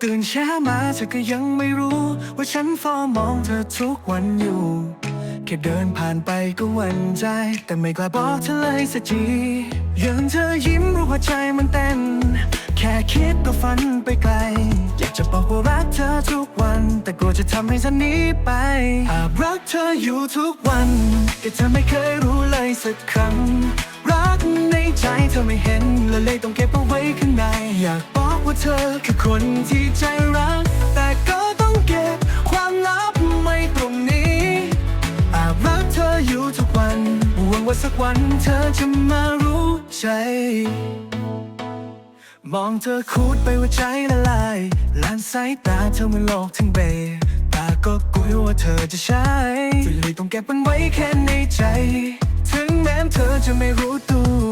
ตื่นเช้ามาเธอก็ยังไม่รู้ ว่าฉันเฝ้ามองเธอทุกวันอยู่ แค่เดินผ่านไปก็หวั่นใจ แต่ไม่กล้าบอกเธอเลยสักทียังเธอยิ้มรู้ว่าใจมันเต้น แค่คิดก็ฝันไปไกล อยากจะบอกว่ารักเธอทุกวัน แต่กลัวจะทำให้ฉันหนีไปหากรักเธออยู่ทุกวันแต่เธอไม่เคยรู้เลยสักครั้งรัก ในใจเธอไม่เห็นและเลยต้องเก็บเอาไว้ข้างใน อยากบอกว่าเธอคือคนที่ใจรัก แต่ก็ต้องเก็บความลับไว้ตรงนี้อาบรักเธออยู่ทุกวันหวังว่าสักวันเธอจะมารู้ใจมองเธอคูดไปว่าใจละลายลานสายตาเธอเหมือนโลกทั้งใบตาก็กลัวว่าเธอจะใช้เลยต้องเก็บมันไว้แค่ในใจ ถึงแม้เธอจะไม่รู้ตัวแต่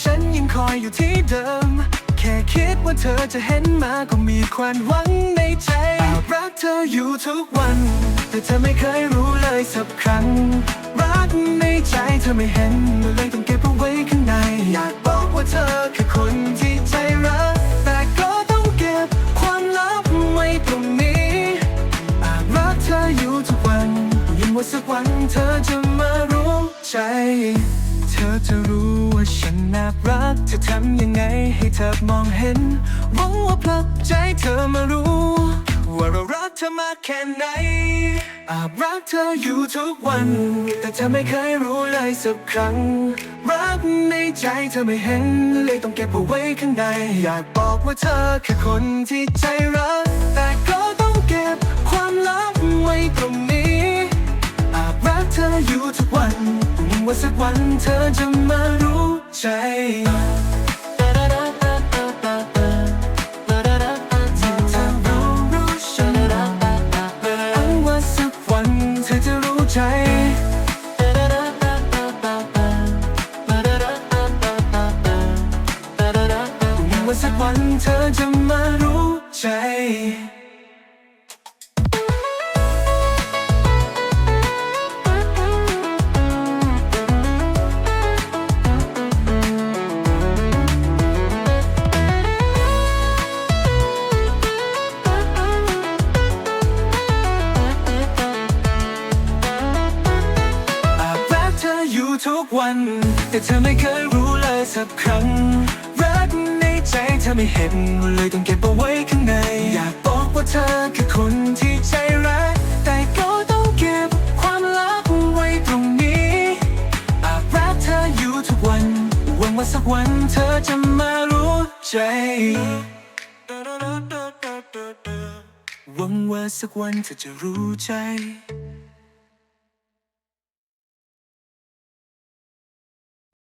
ฉันยังคอยอยู่ที่เดิม แค่คิดว่าเธอจะเห็นมาก็มีความหวังในใจรักเธออยู่ทุกวัน แต่เธอไม่เคยรู้เลยสักครั้ง รักในใจเธอไม่เห็นเลยต้องเก็บเอาไว้ข้างใน อยากบอกว่าเธอคือคนที่ใจรัก แต่ก็ต้องเก็บความลับไว้ตรงนี้รักเธออยู่ทุกวันยิ่งว่าสักวันเธอจะมารู้ใจ เธอจะรู้ ว่าฉันแอบรัก จะทำยังไงให้เธอมองเห็น หวังว่าผลักใจเธอมารู้ ว่าเรารักเธอมากแค่ไหน อาบรักเธออยู่ทุกวัน แต่เธอไม่เคยรู้เลยสักครั้ง รักในใจเธอไม่เห็น เลยต้องเก็บเอาไว้ข้างใน อยากบอกว่าเธอคือคนที่ใจรัก แต่ก็ต้องเก็บความลับไว้ตรงนี้ อาบรักเธออยู่ทุ วันหวังว่าสักวันเธอจะมารู้ใจที่เธอรู้รู้ฉันหวังว่าสักวันเธอจะรู้ใจหวังว่าสักวันเธอจะมารู้ใจ วัน แต่เธอไม่เคยรู้เลยสักครั้ง รักในใจเธอไม่เห็นเลยต้องเก็บเอาไว้ข้างใน อยากบอกว่าเธอคือคนที่ใจรักแต่ก็ต้องเก็บความลับไว้ตรงนี้อาบรักเธออยู่ทุกวันหวังว่าสักวันเธอจะมารู้ใจหวังว่าสักวันเธอจะรู้ใจ